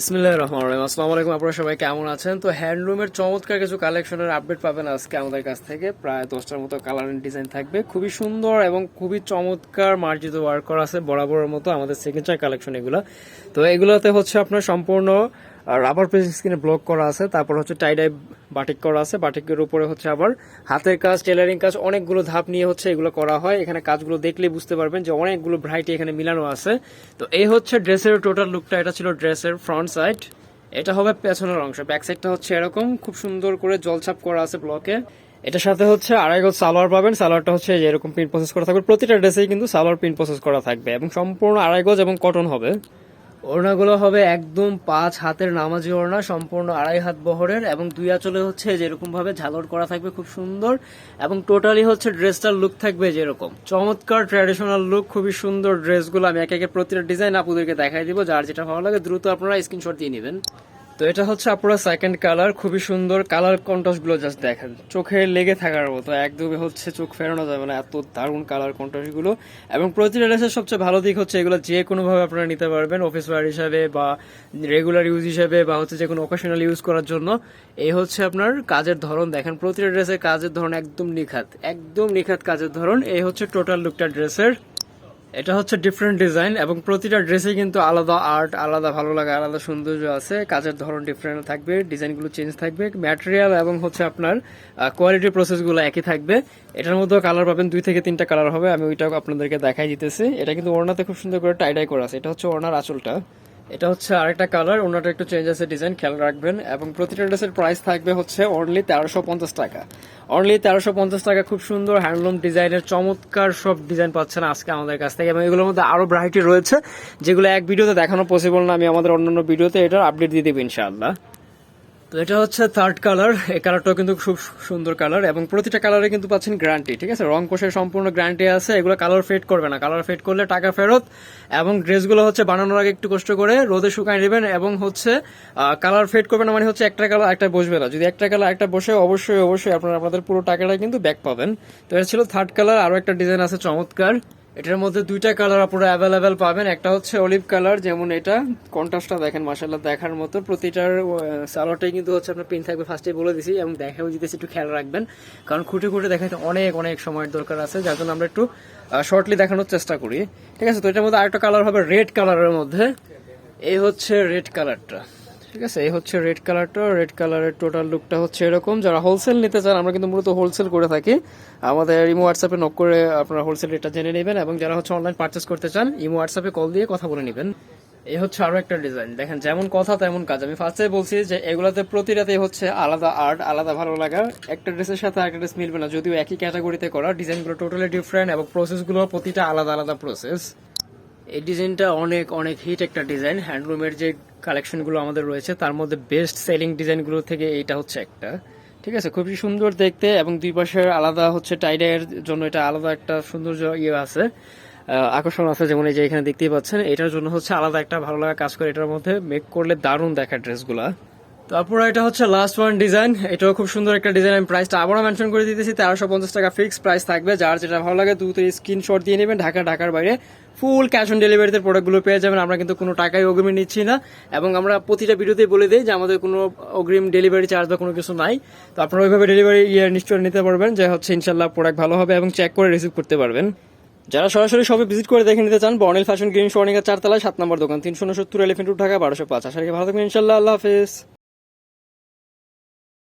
বিসমিল্লাহ রহমান রহিম। আসসালামু আলাইকুম আপনারা সবাই কেমন আছেন? তো হ্যান্ডলুমের চমৎকার কিছু কালেকশনের আপডেট পাবেন আজকে আমাদের কাছ থেকে। প্রায় দশটার মতো কালার ডিজাইন থাকবে। খুবই সুন্দর এবং খুবই চমৎকার মার্জিত ওয়ার্ক করা আছে, বরাবরের মতো আমাদের সিগনেচার কালেকশন এগুলো। তো এগুলোতে হচ্ছে আপনার সম্পূর্ণ রাবার পেজ স্ক্রিনে ব্লক করা আছে, তারপর হচ্ছে টাইডাই বাটিক করা আছে বাটিকের উপরে হচ্ছে আবার হাতের কাজ টেলারিং কাজ, অনেকগুলো ধাপ নিয়ে হচ্ছে এগুলো করা হয়। এখানে কাজগুলো দেখলে বুঝতে পারবেন যে অনেকগুলো ভ্যারাইটি এখানে মিলানো আছে। তো এই হচ্ছে ড্রেসের টোটাল লুকটা এটা ছিল ড্রেসের ফ্রন্ট সাইড এটা হবে পেছনের অংশ ব্যাক সাইডটা হচ্ছে এরকম, খুব সুন্দর করে জলছাপ করা আছে ব্লকে এটার সাথে হচ্ছে আড়াই গজ সালোয়ার পাবেন, সালোয়ারটা হচ্ছে এরকম প্রিন্ট প্রসেস করা থাকবে। প্রতিটা ড্রেসেই কিন্তু সালোয়ার প্রিন্ট প্রসেস করা থাকবে এবং সম্পূর্ণ আড়াই গজ এবং কটন হবে। ওড়নাগুলো হবে একদম পাঁচ হাতের নামাজি ওড়না, সম্পূর্ণ আড়াই হাত বহরের এবং দুই আঁচলে হচ্ছে যেরকমভাবে ঝালর করা থাকবে খুব সুন্দর এবং টোটালি হচ্ছে ড্রেসটার লুক থাকবে যেরকম। চমৎকার ট্র্যাডিশনাল লুক, খুবই সুন্দর ড্রেসগুলো আমি এক একে প্রতিটা ডিজাইন আপনাদেরকে দেখাই দিব, যার যেটা ভালো লাগে দ্রুত আপনারা স্ক্রিনশট দিয়ে নেবেন। তো এটা হচ্ছে আপনার সেকেন্ড কালার খুবই সুন্দর কালার কন্ট্রাস্টগুলো জাস্ট দেখেন। চোখে লেগে থাকার মতো, একদমই হচ্ছে চোখ ফেরানো যাবে না, এত দারুণ কালার কন্ট্রাস্টগুলো এবং প্রতিটা ড্রেসের সবচেয়ে ভালো দিক হচ্ছে এগুলো যে কোনো ভাবে আপনারা নিতে পারবেন অফিস ওয়ার হিসাবে বা রেগুলার ইউজ হিসাবে বা হচ্ছে যে কোনো অকেশনাল ইউজ করার জন্য। এই হচ্ছে আপনার কাজের ধরন, দেখেন প্রতিটা ড্রেসের কাজের ধরন একদম নিখাত একদম নিখাত কাজের ধরন। এই হচ্ছে টোটাল লুকটা ড্রেসের এটা হচ্ছে ডিফারেন্ট ডিজাইন এবং প্রতিটা ড্রেসে কিন্তু আলাদা আর্ট আলাদা ভালো লাগা, আলাদা সৌন্দর্য আছে। কাজের ধরন ডিফারেন্ট থাকবে ডিজাইনগুলো চেঞ্জ থাকবে ম্যাটেরিয়াল এবং হচ্ছে আপনার কোয়ালিটি প্রসেসগুলো একই থাকবে। এটার মধ্যেও কালার পাবেন, দুই থেকে তিনটা কালার হবে, আমি ওইটাও আপনাদেরকে দেখাই দিতেছি। এটা কিন্তু ওড়নাতে খুব সুন্দর করে টাইডাই করা আছে। এটা হচ্ছে ওড়নার আঁচলটা। এটা হচ্ছে আরেকটা কালার ওনাটা একটু চেঞ্জ আছে ডিজাইন খেয়াল রাখবেন। এবং প্রতিটা ড্রেসের প্রাইস থাকবে হচ্ছে অনলি তেরোশো পঞ্চাশ টাকা। অনলি তেরোশো পঞ্চাশ টাকা, খুব সুন্দর হ্যান্ডলুম ডিজাইনের চমৎকার সব ডিজাইন পাচ্ছেন আজকে আমাদের কাছ থেকে। এবং এগুলোর মধ্যে আরও ভ্যারাইটি রয়েছে, যেগুলো এক ভিডিওতে দেখানো পসিবল না, আমি আমাদের অন্যান্য ভিডিওতে এটার আপডেট দিয়ে দেবো ইনশাআল্লাহ। তো এটা হচ্ছে থার্ড কালার এই কালারটাও কিন্তু খুব সুন্দর কালার এবং প্রতিটা কালারে কিন্তু পাচ্ছেন গ্যারান্টি ঠিক আছে? রং কোষের সম্পূর্ণ গ্যারান্টি আছে, এগুলো কালার ফেড করবে না। কালার ফেড করলে টাকা ফেরত এবং ড্রেসগুলো হচ্ছে বানানোর আগে একটু কষ্ট করে রোদে শুকায় নেবেন এবং হচ্ছে কালার ফেড করবে না মানে হচ্ছে একটা কালার একটা বসবে না। যদি একটা কালার একটা বসে, অবশ্যই অবশ্যই আপনারা আপনাদের পুরো টাকাটা কিন্তু ব্যাক পাবেন। তো এটা ছিল থার্ড কালার আরও একটা ডিজাইন আছে চমৎকার। এটার মধ্যে দুইটা কালার আপনারা অ্যাভেলেবেল পাবেন। একটা হচ্ছে অলিভ কালার যেমন এটা। কন্ট্রাস্টটা দেখেন মাসাল্লাহ দেখার মতো। প্রতিটার সালোয়ারটাই কিন্তু হচ্ছে আপনার পিন থাকবে ফার্স্টে বলে দিছি। এবং দেখাও দিতেছি একটু খেয়াল রাখবেন, কারণ খুঁটে খুঁটে দেখাতে অনেক অনেক সময়ের দরকার আছে। যার জন্য আমরা একটু শর্টলি দেখানোর চেষ্টা করি। ঠিক আছে? তো এটার মধ্যে আরেকটা কালার হবে রেড কালারের মধ্যে। এই হচ্ছে রেড কালারটা ঠিক আছে, এই হচ্ছে রেড কালারটা রেড কালারের টোটাল লুকটা হচ্ছে এরকম। যারা হোলসেল নিতে চান, আমরা কিন্তু মূলত হোলসেল করে থাকি। আমাদের ইমো হোয়াটসঅ্যাপে নক করে আপনারা হোলসেল রেটটা জেনে নেবেন এবং যারা হচ্ছে অনলাইন পার্চেস করতে চান, ইমো হোয়াটসঅ্যাপে কল দিয়ে কথা বলে নেবেন। এই হচ্ছে আরও একটা ডিজাইন দেখেন, যেমন কথা, তেমন কাজ। আমি ফার্স্টে বলছি যে এগুলাতে প্রতিটাতে হচ্ছে আলাদা আর্ট আলাদা ভালো লাগা। একটা ড্রেসের সাথে একটা ড্রেস মিলবে না, যদিও একই ক্যাটাগরিতে করা। ডিজাইনগুলো টোটালি ডিফারেন্ট এবং প্রসেসগুলো প্রতিটা আলাদা আলাদা প্রসেস এই ডিজাইনটা অনেক অনেক হিট একটা ডিজাইন হ্যান্ডলুমের যে কালেকশনগুলো আমাদের রয়েছে। তার মধ্যে বেস্ট সেলিং ডিজাইনগুলো থেকে এটা হচ্ছে একটা। ঠিক আছে? খুবই সুন্দর দেখতে এবং দুই পাশের আলাদা হচ্ছে টাইডের জন্য এটা আলাদা একটা সুন্দর ইয়ে আছে আকর্ষণ আছে যেমন এই যে এখানে দেখতেই পাচ্ছেন। এটার জন্য হচ্ছে আলাদা একটা ভালো লাগা কাজ করে এটার মধ্যে মেক করলে দারুণ দেখা ড্রেসগুলা তারপর এটা হচ্ছে লাস্ট ওয়ান ডিজাইন এটাও খুব সুন্দর একটা ডিজাইন আমি প্রাইসটা আবারও মেনশন করে দিতেছি। তেরোশো পঞ্চাশ টাকা ফিক্স প্রাইস থাকবে। যার যেটা ভালো লাগে দ্রুত স্ক্রিনশট দিয়ে নেবেন। ঢাকা, ঢাকার বাইরে ফুল ক্যাশ অন ডেলিভারিতে প্রোডাক্টগুলো পেয়ে যাবেন। আমরা কিন্তু কোনো টাকাই অগ্রিম নিচ্ছি না। এবং আমরা প্রতিটা ভিডিওতেই বলে দিই যে আমাদের কোনো অগ্রিম ডেলিভারি চার্জ বা কোনো কিছু নাই। তো আপনারা ওইভাবে ডেলিভারি ইয়ে নিশ্চয় নিতে পারবেন যে হচ্ছে ইনশাল্লাহ প্রোডাক্ট ভালো হবে এবং চেক করে রিসিভ করতে পারবেন। যারা সরাসরি সবে ভিজিট করে দেখে নিতে চান বর্নেল ফ্যাশন গ্রিন সোনিকা চারতলায় সাত নম্বর দোকান, তিনশো উনসত্তর এলিফেন্ট ঢাকা, বারোশো পাঁচ। আশা ভালো থাকবেন। ইনশাল্লাহ আল্লাহ হাফেজ।